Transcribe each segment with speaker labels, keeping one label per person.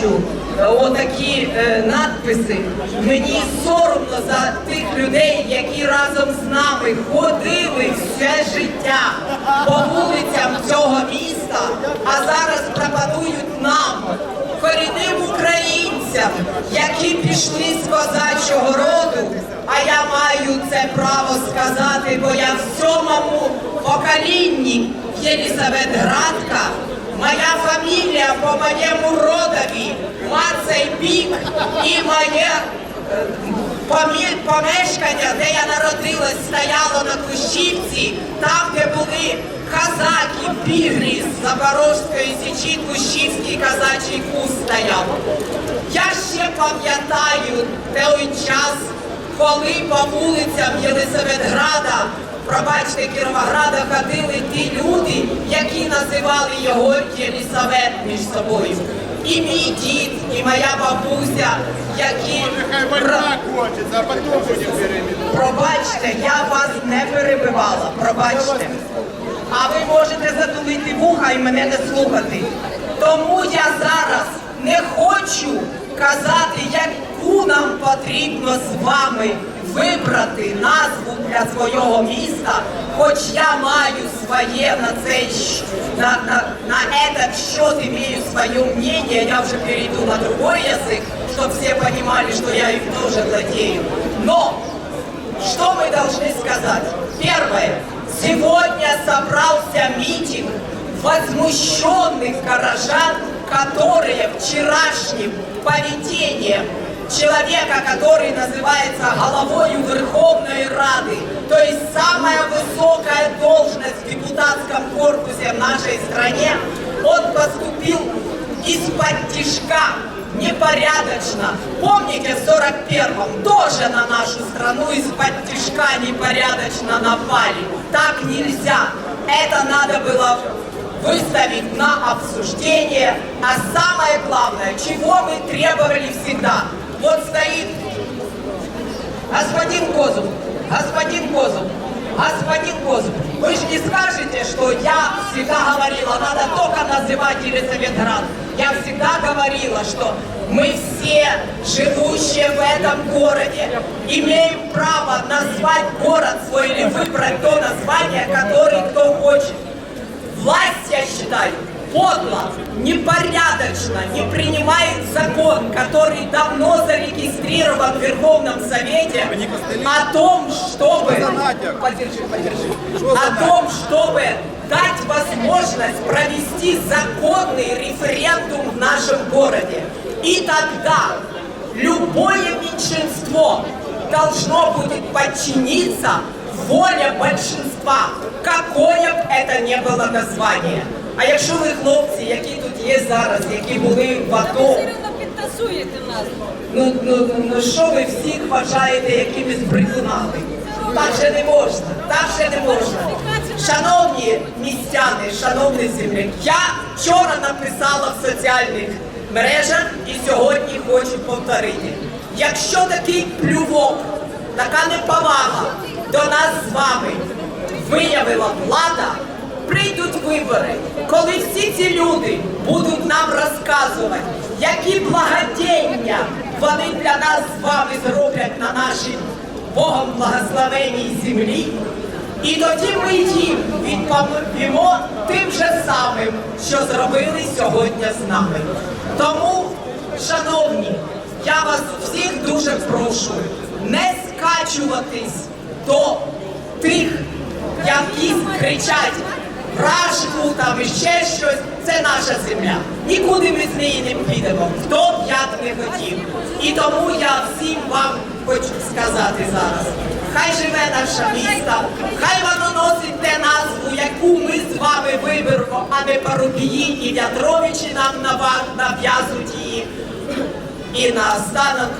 Speaker 1: бачу е, отакі е, надписи, мені соромно за тих людей, які разом з нами ходили все життя по вулицям цього міста, а зараз пропонують нам, корінним українцям, які пішли з козачого роду. А я маю це право сказати, бо я в сьомому поколінні Єлісаветградка. Моя фамілія по моєму родові, Мацей Пік і моє е, помешкання, де я народилась, стояло на Кущівці, там, де були казаки, пігрі з Запорозької січі, Кущівський казачий кус стояв. Я ще пам'ятаю той час, коли по вулицям Єлисаветграда, пробачте, Кіровограда ходили ті люди, які називали його Єлисавет між собою. І мій дід, і моя бабуся, які. Пробачте, я вас не перебивала, пробачте. А ви можете затулити вуха і мене не слухати. Тому я зараз не хочу казати, яку нам потрібно з вами вибрати назву для свого міста, хоч я маю своє на цей на, на, на этот счет имею свое мнение, я уже перейду на другой язык, чтобы все понимали, что я им тоже владею. Но что мы должны сказать? Первое. Сегодня собрался митинг возмущенных горожан, которые вчерашним поведением человека, который называется головою Верховной Рады, то есть самая высокая должность в депутатском корпусе в нашей стране, он поступил из-под тишка, непорядочно. Помните, в 41-м тоже на нашу страну из-под тишка непорядочно напали. Так нельзя. Это надо было выставить на обсуждение. А самое главное, чего мы требовали всегда. Вот стоит господин Козуб, господин Козуб, господин Козуб, вы же не скажете, что я всегда говорила, надо только называть Елизаветград. Я всегда говорила, что мы все, живущие в этом городе, имеем право назвать город свой или выбрать то название, которое кто хочет. Власть, я считаю, подло, непорядочно не принимает закон, который давно зарегистрирован в Верховном Совете о том, чтобы... Подержи, подержи. О том, чтобы дать возможность провести законный референдум в нашем городе. И тогда любое меньшинство должно будет подчиниться воле большинства, какое б это не було названня. А якщо ви хлопці, які тут є зараз, які були в АТО,
Speaker 2: підтасуєте нас.
Speaker 1: ну, ну, ну, ну що ви всіх вважаєте якимись брехунами? Так же не можна, так же не можна. Шановні містяни, шановні земляки, я вчора написала в соціальних мережах і сьогодні хочу повторити. Якщо такий плювок, така неповага до нас з вами виявила влада, прийдуть вибори, коли всі ці люди будуть нам розказувати, які благодіння вони для нас з вами зроблять на нашій Богом благословеній землі. І тоді ми їм відповімо тим же самим, що зробили сьогодні з нами. Тому, шановні, я вас всіх дуже прошу не скачуватись до тих, які кричать вражку там ще щось. Це наша земля. Нікуди ми з неї не підемо. Хто б як не хотів. І тому я всім вам хочу сказати зараз. Хай живе наше місто, хай воно носить те назву, яку ми з вами виберемо, а не парубії і вятровичі нам нав'язують її. І наостанок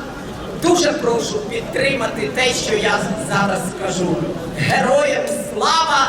Speaker 1: дуже прошу підтримати те, що я зараз скажу. Героям слава!